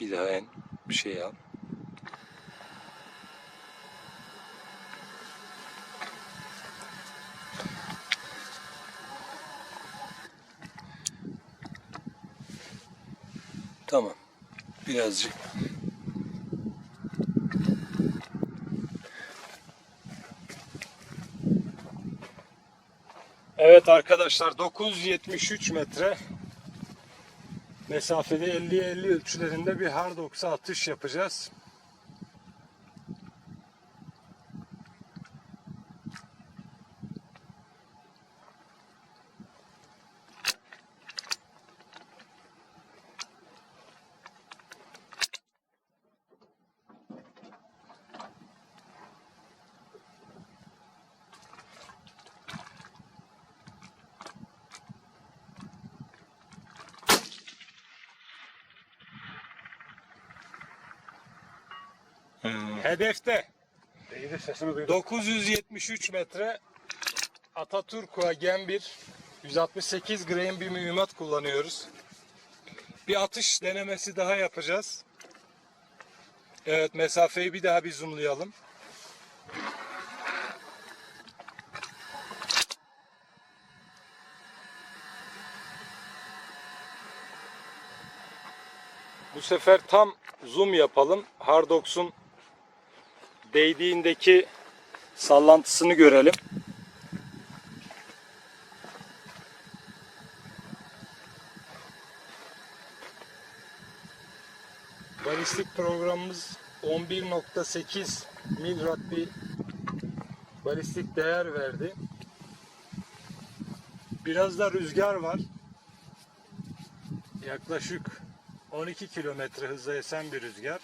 Bir daha en bir şey al. Tamam. Birazcık. Evet arkadaşlar 973 metre mesafede 50-50 ölçülerinde bir hardoksa atış yapacağız. Hedefte sesini duydum. 973 metre Ataturk'a Gen 1 168 gram bir mühimmat kullanıyoruz. Bir atış denemesi daha yapacağız. Evet mesafeyi bir daha bir zoomlayalım. Bu sefer tam zoom yapalım. Hardox'un değdiğindeki sallantısını görelim. Balistik programımız 11.8 milrat bir balistik değer verdi. Biraz da rüzgar var. Yaklaşık 12 kilometre hızla esen bir rüzgar.